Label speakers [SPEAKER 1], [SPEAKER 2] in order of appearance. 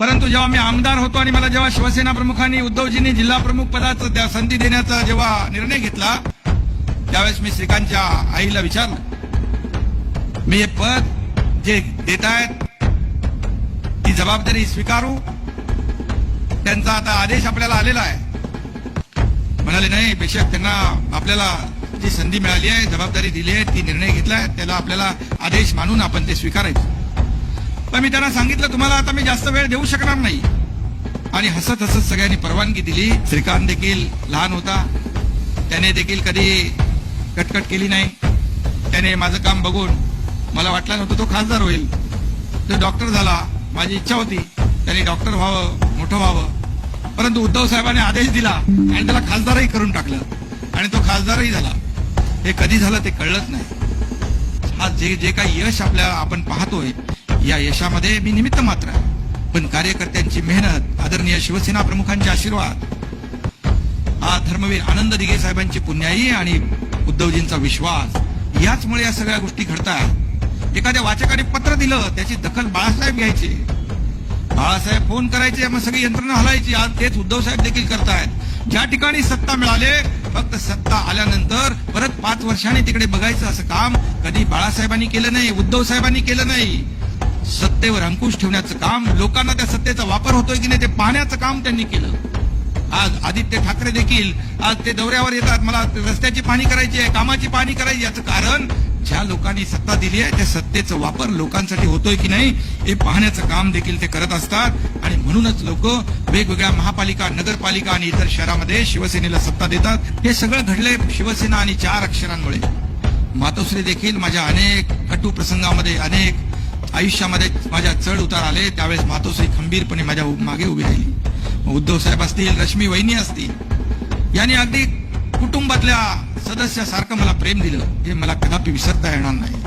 [SPEAKER 1] परंतु जेव्हा मी आमदार होतो आणि मला जेव्हा शिवसेना प्रमुखांनी उद्धवजींनी जिल्हा प्रमुख पदाचं त्या संधी देण्याचा जेव्हा निर्णय घेतला त्यावेळेस मी श्रीकांतच्या आईला विचारलं. मी हे पद जे देत आहेत ती जबाबदारी स्वीकारू? त्यांचा आता आदेश आपल्याला आलेला आहे. म्हणाले नाही बेशक त्यांना आपल्याला जी संधी मिळाली आहे जबाबदारी दिली आहे ती निर्णय घेतला आहे त्याला आपल्याला आदेश मानून आपण ते स्वीकारायचं. पण मी त्यांना सांगितलं तुम्हाला आता मी जास्त वेळ देऊ शकणार नाही. आणि हसत हसत सगळ्यांनी परवानगी दिली. श्रीकांत देखील लहान होता. त्याने देखील कधी कटकट केली नाही. त्याने माझं काम बघून मला वाटलं नव्हतं तो खासदार होईल. तो डॉक्टर झाला. माझी इच्छा होती. त्याने डॉक्टर व्हावं मोठं व्हावं. परंतु उद्धव साहेबांनी आदेश दिला आणि त्याला खासदारही करून टाकलं. आणि तो खासदारही झाला. हे कधी झालं ते कळलंच नाही. हा जे जे काही यश आपल्या आपण पाहतोय या यशामध्ये मी निमित्त मात्र आहे. पण कार्यकर्त्यांची मेहनत आदरणीय शिवसेना प्रमुखांचे आशीर्वाद हा धर्मवीर आनंद दिघे साहेबांची पुण्याई आणि उद्धवजींचा विश्वास याचमुळे या सगळ्या गोष्टी घडतात. एखाद्या वाचकाने पत्र दिलं त्याची दखल बाळासाहेब घ्यायची. बाळासाहेब फोन करायचे मग सगळी यंत्रणा हलायची आज तेच उद्धव साहेब देखील करतायत. ज्या ठिकाणी सत्ता मिळाले फक्त सत्ता आल्यानंतर परत पाच वर्षांनी तिकडे बघायचं असं काम कधी बाळासाहेबांनी केलं नाही उद्धव साहेबांनी केलं नाही. सत्तेवर अंकुश ठेवण्याचं काम लोकांना त्या सत्तेचा वापर होतोय की नाही ते पाहण्याचं काम त्यांनी केलं. आज आदित्य ठाकरे देखील आज ते दौऱ्यावर येतात. मला रस्त्याची पाहणी करायची आहे कामाची पाहणी करायची याचं कारण ज्या लोकांनी सत्ता दिली आहे त्या सत्तेचा वापर लोकांसाठी होतोय की नाही हे पाहण्याचं काम देखील ते करत असतात. आणि म्हणूनच लोक वेगवेगळ्या महापालिका नगरपालिका आणि इतर शहरामध्ये शिवसेनेला सत्ता देतात. हे सगळं घडलंय शिवसेना आणि चार अक्षरांमुळे. मातोश्री देखील माझ्या अनेक कटू प्रसंगामध्ये अनेक आयुष्यामध्ये माझ्या चढ उतार आले त्यावेळेस मातोश्री खंबीरपणे माझ्या मागे उभी राहिली. उद्धव साहेब असतील रश्मी वहिनी असतील यांनी अगदी कुटुंबातल्या सदस्यासारखं मला प्रेम दिलं. हे मला कदापि विसरता येणार नाही.